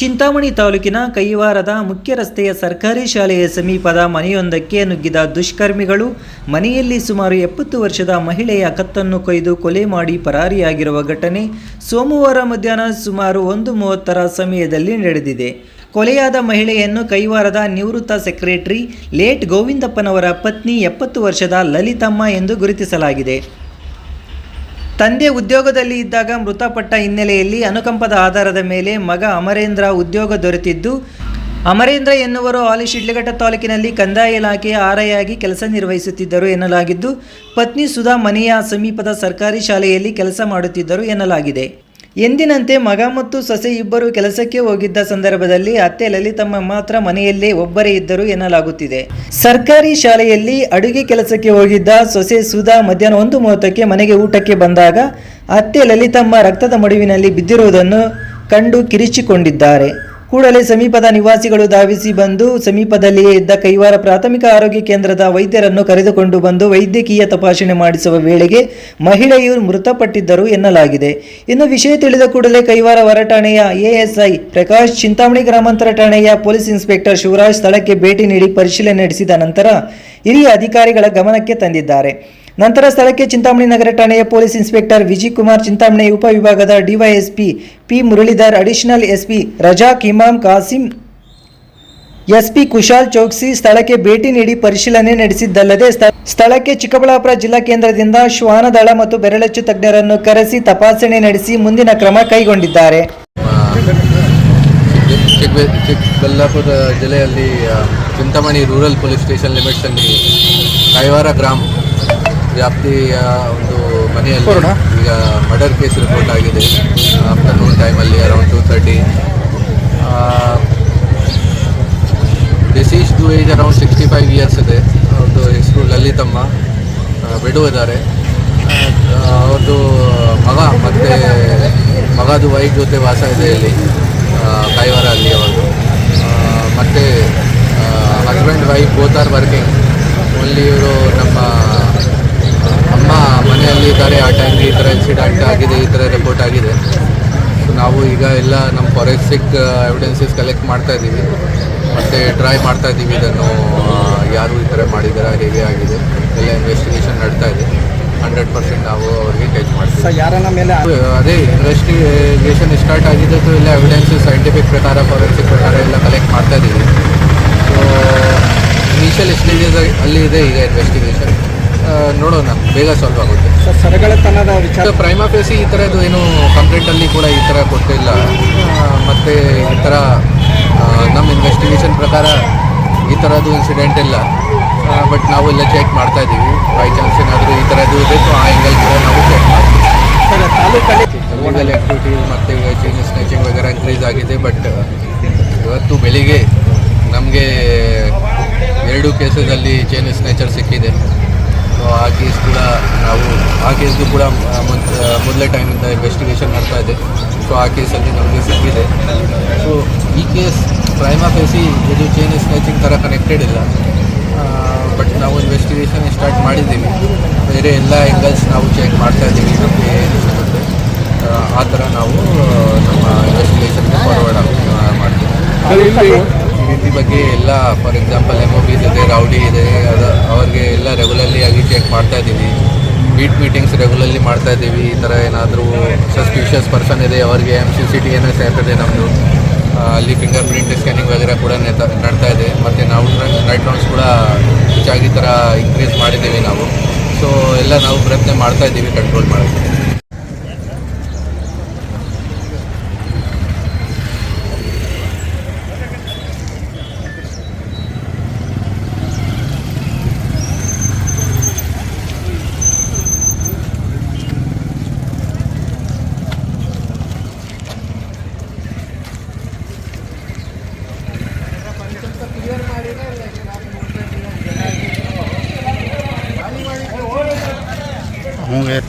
ಚಿಂತಾಮಣಿ ತಾಲೂಕಿನ ಕೈವಾರದ ಮುಖ್ಯ ರಸ್ತೆಯ ಸರ್ಕಾರಿ ಶಾಲೆಯ ಸಮೀಪದ ಮನೆಯೊಂದಕ್ಕೆ ನುಗ್ಗಿದ ದುಷ್ಕರ್ಮಿಗಳು ಮನೆಯಲ್ಲಿ ಸುಮಾರು ಎಪ್ಪತ್ತು ವರ್ಷದ ಮಹಿಳೆಯ ಕತ್ತನ್ನು ಕೊಯ್ದು ಕೊಲೆ ಮಾಡಿ ಪರಾರಿಯಾಗಿರುವ ಘಟನೆ ಸೋಮವಾರ ಮಧ್ಯಾಹ್ನ ಸುಮಾರು ಒಂದು ಮೂವತ್ತರ ಸಮಯದಲ್ಲಿ ನಡೆದಿದೆ. ಕೊಲೆಯಾದ ಮಹಿಳೆಯನ್ನು ಕೈವಾರದ ನಿವೃತ್ತ ಸೆಕ್ರೆಟರಿ ಲೇಟ್ ಗೋವಿಂದಪ್ಪನವರ ಪತ್ನಿ ಎಪ್ಪತ್ತು ವರ್ಷದ ಲಲಿತಮ್ಮ ಎಂದು ಗುರುತಿಸಲಾಗಿದೆ. ತಂದೆ ಉದ್ಯೋಗದಲ್ಲಿ ಇದ್ದಾಗ ಮೃತಪಟ್ಟ ಹಿನ್ನೆಲೆಯಲ್ಲಿ ಅನುಕಂಪದ ಆಧಾರದ ಮೇಲೆ ಮಗ ಅಮರೇಂದ್ರ ಉದ್ಯೋಗ ದೊರೆತಿದ್ದು, ಅಮರೇಂದ್ರ ಎನ್ನುವರು ಆಲಿ ಶಿಡ್ಲಘಟ್ಟ ತಾಲೂಕಿನಲ್ಲಿ ಕಂದಾಯ ಇಲಾಖೆಯ ಆರೈಯಾಗಿ ಕೆಲಸ ನಿರ್ವಹಿಸುತ್ತಿದ್ದರು ಎನ್ನಲಾಗಿದ್ದು, ಪತ್ನಿ ಸುಧಾ ಮನೆಯ ಸಮೀಪದ ಸರ್ಕಾರಿ ಶಾಲೆಯಲ್ಲಿ ಕೆಲಸ ಮಾಡುತ್ತಿದ್ದರು ಎನ್ನಲಾಗಿದೆ. ಎಂದಿನಂತೆ ಮಗ ಮತ್ತು ಸೊಸೆ ಇಬ್ಬರು ಕೆಲಸಕ್ಕೆ ಹೋಗಿದ್ದ ಸಂದರ್ಭದಲ್ಲಿ ಅತ್ತೆ ಲಲಿತಮ್ಮ ಮಾತ್ರ ಮನೆಯಲ್ಲೇ ಒಬ್ಬರೇ ಇದ್ದರು ಎನ್ನಲಾಗುತ್ತಿದೆ. ಸರ್ಕಾರಿ ಶಾಲೆಯಲ್ಲಿ ಅಡುಗೆ ಕೆಲಸಕ್ಕೆ ಹೋಗಿದ್ದ ಸೊಸೆ ಸುಧಾ ಮಧ್ಯಾಹ್ನ ಒಂದು ಮೂವತ್ತಕ್ಕೆ ಮನೆಗೆ ಊಟಕ್ಕೆ ಬಂದಾಗ ಅತ್ತೆ ಲಲಿತಮ್ಮ ರಕ್ತದ ಮಡುವಿನಲ್ಲಿ ಬಿದ್ದಿರುವುದನ್ನು ಕಂಡು ಕಿರಿಚಿಕೊಂಡಿದ್ದಾರೆ. ಕೂಡಲೇ ಸಮೀಪದ ನಿವಾಸಿಗಳು ಧಾವಿಸಿ ಬಂದು ಸಮೀಪದಲ್ಲಿಯೇ ಇದ್ದ ಕೈವಾರ ಪ್ರಾಥಮಿಕ ಆರೋಗ್ಯ ಕೇಂದ್ರದ ವೈದ್ಯರನ್ನು ಕರೆದುಕೊಂಡು ಬಂದು ವೈದ್ಯಕೀಯ ತಪಾಸಣೆ ಮಾಡಿಸುವ ವೇಳೆಗೆ ಮಹಿಳೆಯು ಮೃತಪಟ್ಟಿದ್ದರು ಎನ್ನಲಾಗಿದೆ. ಇನ್ನು ವಿಷಯ ತಿಳಿದ ಕೂಡಲೇ ಕೈವಾರ ಹೊರ ಠಾಣೆಯ ಎಎಸ್ಐ ಪ್ರಕಾಶ್ ಚಿಂತಾಮಣಿ ಗ್ರಾಮಾಂತರ ಠಾಣೆಯ ಪೊಲೀಸ್ ಇನ್ಸ್ಪೆಕ್ಟರ್ ಶಿವರಾಜ್ ಸ್ಥಳಕ್ಕೆ ಭೇಟಿ ನೀಡಿ ಪರಿಶೀಲನೆ ನಡೆಸಿದ ನಂತರ ಹಿರಿಯ ಅಧಿಕಾರಿಗಳ ಗಮನಕ್ಕೆ ತಂದಿದ್ದಾರೆ. ನಂತರ ಸ್ಥಳಕ್ಕೆ ಚಿಂತಾಮಣಿ ನಗರ ಠಾಣೆಯ ಪೊಲೀಸ್ ಇನ್ಸ್ಪೆಕ್ಟರ್ ವಿಜಯ್ ಕುಮಾರ್ ಚಿಂತಾಮಣಿ ಉಪವಿಭಾಗದ DYSP P Muralidhar, additional SP Razak Imam, Kasim SP Kushal Chouksi ಸ್ಥಳಕ್ಕೆ ಭೇಟಿ ನೀಡಿ ಪರಿಶೀಲನೆ ನಡೆಸಿದ್ದಲ್ಲದೆ ಸ್ಥ- ಸ್ಥಳಕ್ಕೆ ಚಿಕ್ಕಬಳ್ಳಾಪುರ ಜಿಲ್ಲಾ ಕೇಂದ್ರದಿಂದ ಶ್ವಾನದಳ ಮತ್ತು ಬೆರಳಚ್ಚು ತಜ್ಞರನ್ನು ಕರೆಸಿ ತಪಾಸಣೆ ನಡೆಸಿ ಮುಂದಿನ ಕ್ರಮ ಕೈಗೊಂಡಿದ್ದಾರೆ. ಚಿಕ್ಕಬಳ್ಳಾಪುರ ಜಿಲ್ಲೆಯಲ್ಲಿ ಚಿಂತಾಮಣಿ ರೂರಲ್ ಪೊಲೀಸ್ ಸ್ಟೇಷನ್ ಲಿಮಿಟ್ಸಲ್ಲಿ ಕೈವಾರ ಗ್ರಾಮ್ ವ್ಯಾಪ್ತಿಯ ಒಂದು ಮನೆಯಲ್ಲಿ ಈಗ ಮರ್ಡರ್ ಕೇಸ್ ರಿಪೋರ್ಟ್ ಆಗಿದೆ. ಆಫ್ಟರ್ನೂನ್ ಟೈಮಲ್ಲಿ around two thirty ಡಿಸೀಸ್ದು age around sixty five years ಇದೆ. ಅವ್ರದ್ದು ಹೆಸರು ಲಲಿತಮ್ಮ. ಬಿಡು ಇದ್ದಾರೆ ಅವ್ರದ್ದು ಮಗ ಮತ್ತು ಮಗದು ವೈಫ್ ಜೊತೆ ವಾಸ ಇದೆ ಇಲ್ಲಿ. ಕೈವಾರ ಅಲ್ಲಿ ಅವರು ಮತ್ತು husband wife both are working only ಇವರು ನಮ್ಮ ಅಮ್ಮ ಮನೆಯಲ್ಲಿ ಇದ್ದಾರೆ ಆ ಟೈಮ್ಗೆ ಈ ಥರ ಇನ್ಸಿಡೆಂಟ್ ಆಗಿದೆ ಈ ಥರ ರಿಪೋರ್ಟ್ ಆಗಿದೆ. ಸೊ ನಾವು ಈಗ ಎಲ್ಲ ನಮ್ಮ ಫಾರೆನ್ಸಿಕ್ ಎವಿಡೆನ್ಸಸ್ ಕಲೆಕ್ಟ್ ಮಾಡ್ತಾ ಇದ್ದೀವಿ. ಮತ್ತು ಟ್ರೈ ಮಾಡ್ತಾ ಇದ್ದೀವಿ ಇದನ್ನು ಯಾರು ಈ ಥರ ಮಾಡಿದಾರ ಹೇಗೆ ಆಗಿದೆ ಎಲ್ಲ ಇನ್ವೆಸ್ಟಿಗೇಷನ್ ನಡ್ತಾ ಇದೆ. ಹಂಡ್ರೆಡ್ ಪರ್ಸೆಂಟ್ ನಾವು ಅವ್ರಿಗೆ ಟಚ್ ಮಾಡ್ತೀವಿ. ಸರ್ ಯಾರನ್ನ ಮೇಲೆ ಅದೇ ಇನ್ವೆಸ್ಟಿಗೇಷನ್ ಸ್ಟಾರ್ಟ್ ಆಗಿದೆ ಸೊ ಎಲ್ಲ ಎವಿಡೆನ್ಸ್ ಸೈಂಟಿಫಿಕ್ ಪ್ರಕಾರ ಫಾರೆನ್ಸಿಕ್ ಪ್ರಕಾರ ಎಲ್ಲ ಕಲೆಕ್ಟ್ ಮಾಡ್ತಾ ಇದ್ದೀವಿ. ಸೊ ಇನಿಷಿಯಲ್ ಸ್ಟೇಜಸ್ ಅಲ್ಲಿ ಇದೆ ಈಗ ಇನ್ವೆಸ್ಟಿಗೇಷನ್ ನೋಡೋಣ ಬೇಗ ಸಾಲ್ವ್ ಆಗುತ್ತೆ. ಸರ್ ಸರಗಳತನದ ವಿಚಾರ ಪ್ರೈಮಾ ಫೇಸಿ ಈ ಥರದ್ದು ಏನು ಕಂಪ್ಲೇಂಟಲ್ಲಿ ಕೂಡ ಈ ಥರ ಕೊಟ್ಟಿಲ್ಲ. ಮತ್ತು ಈ ಥರ ನಮ್ಮ ಇನ್ವೆಸ್ಟಿಗೇಷನ್ ಪ್ರಕಾರ ಈ ಥರದ್ದು ಇನ್ಸಿಡೆಂಟ್ ಇಲ್ಲ. ಬಟ್ ನಾವು ಎಲ್ಲ ಚೆಕ್ ಮಾಡ್ತಾ ಇದ್ದೀವಿ. ಬೈ ಚಾನ್ಸ್ ಏನಾದರೂ ಈ ಥರದ್ದು ಇದೆ ಸೊ ಆ ಆ್ಯಂಗಲ್ ಕೂಡ ನಾವು ಚೆಕ್ ಮಾಡ್ತೀವಿ. ಆಕ್ಟಿವಿಟಿ ಲೀಗಲ್ ಆ್ಯಕ್ಟಿವಿಟೀಸ್ ಮತ್ತು ಈಗ ಚೈನ್ ಸ್ನ್ಯಾಚಿಂಗ್ ವಗೇರೆ ಇನ್ಕ್ರೀಸ್ ಆಗಿದೆ ಬಟ್ ಇವತ್ತು ಬೆಳಿಗ್ಗೆ ನಮಗೆ ಎರಡು ಕೇಸಲ್ಲಿ ಚೈನ್ ಸ್ನ್ಯಾಚರ್ ಸಿಕ್ಕಿದೆ. ಸೊ ಆ ಕೇಸ್ ಕೂಡ ನಾವು ಆ ಕೇಸ್ದು ಕೂಡ ಮೊದಲೇ ಟೈಮಿಂದ ಇನ್ವೆಸ್ಟಿಗೇಷನ್ ಮಾಡ್ತಾ ಇದೆ. ಸೊ ಆ ಕೇಸಲ್ಲಿ ನಮಗೆ ಸಿಕ್ಕಿದೆ. ಸೊ ಈ ಕೇಸ್ ಪ್ರೈಮಾ ಫೇಸಿ ಇದು ಚೈನ್ ಸ್ನ್ಯಾಚಿಂಗ್ ಥರ ಕನೆಕ್ಟೆಡ್ ಇಲ್ಲ. ಬಟ್ ನಾವು ಇನ್ವೆಸ್ಟಿಗೇಷನ್ ಸ್ಟಾರ್ಟ್ ಮಾಡಿದ್ದೀವಿ. ಬೇರೆ ಎಲ್ಲ ಆ್ಯಂಗಲ್ಸ್ ನಾವು ಚೆಕ್ ಮಾಡ್ತಾ ಇದ್ದೀವಿ ನಮಗೆ ಆ ಥರ ನಾವು ನಮ್ಮ ಇನ್ವೆಸ್ಟಿಗೇಷನ್ ಫಾರ್ವರ್ಡ್ ಮಾಡ್ತೀವಿ. ಈ ಬಗ್ಗೆ ಎಲ್ಲ ಫಾರ್ ಎಕ್ಸಾಂಪಲ್ ಎಂ ಒ ಇದೆ ರೌಡಿ ಇದೆ, ಅದು ಅವ್ರಿಗೆ ಎಲ್ಲ ರೆಗ್ಯುಲರ್ಲಿ ಆಗಿ ಚೆಕ್ ಮಾಡ್ತಾ ಇದ್ದೀವಿ. ಬೀಟ್ ಮೀಟಿಂಗ್ಸ್ ರೆಗ್ಯುಲರ್ಲಿ ಮಾಡ್ತಾ ಇದ್ದೀವಿ. ಈ ಥರ ಏನಾದರೂ ಸಸ್ಪಿಷಿಯಸ್ ಪರ್ಸನ್ ಇದೆ, ಅವ್ರಿಗೆ ಎಂ ಸಿ ಸಿ ಟಿ ಏನೋ ಸೇರ್ತದೆ ನಮ್ಮದು ಅಲ್ಲಿ ಫಿಂಗರ್ ಪ್ರಿಂಟ್ ಸ್ಕ್ಯಾನಿಂಗ್ ವಗೇರೆ ಕೂಡ ನಡ್ತಾ ಇದೆ. ಮತ್ತು ನಾವು ನೈಟ್ ರೌಂಡ್ಸ್ ಕೂಡ ಹೆಚ್ಚಾಗಿ ಥರ ಇನ್ಕ್ರೀಸ್ ಮಾಡಿದ್ದೀವಿ ನಾವು. ಸೊ ಎಲ್ಲ ನಾವು ಪ್ರಯತ್ನ ಮಾಡ್ತಾ ಇದ್ದೀವಿ ಕಂಟ್ರೋಲ್ ಮಾಡೋಕ್ಕೆ. 我给